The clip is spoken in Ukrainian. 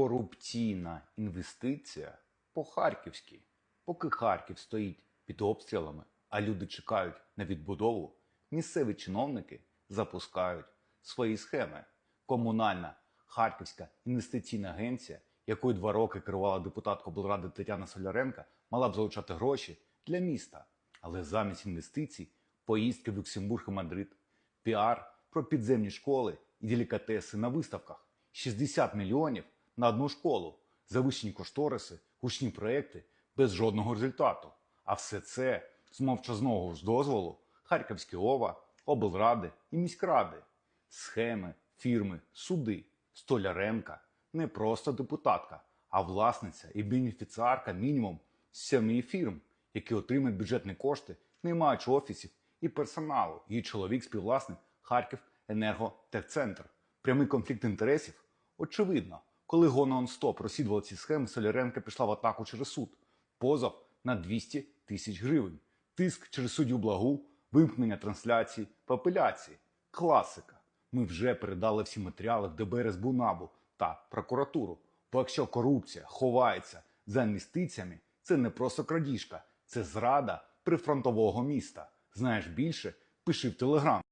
Корупційна інвестиція по-харківськи. Поки Харків стоїть під обстрілами, а люди чекають на відбудову, місцеві чиновники запускають свої схеми. Комунальна Харківська інвестиційна агенція, якою два роки керувала депутатка облради Тетяна Соляренка, мала б залучати гроші для міста. Але замість інвестицій поїздки в Люксембург і Мадрид, піар про підземні школи і делікатеси на виставках, 60 мільйонів на одну школу, завищені кошториси, гучні проекти без жодного результату. А все це з мовчазного ж дозволу Харківські ОВА, облради і міськради, схеми, фірми, суди. Столяренка не просто депутатка, а власниця і бенефіціарка мінімум семи фірм, які отримують бюджетні кошти, не маючи офісів і персоналу. Її чоловік співвласник Харків Енерготехцентр. Прямий конфлікт інтересів? Очевидно, коли го нон-стоп розслідували ці схеми, Соляренка пішла в атаку через суд. Позов на 200 тисяч гривень. Тиск через суддю благу, вимкнення трансляції, папеляції. Класика. Ми вже передали всі матеріали в ДБР СБУ НАБУ та прокуратуру. Бо якщо корупція ховається за інвестиціями, це не просто крадіжка, це зрада прифронтового міста. Знаєш більше? Пиши в Телеграм.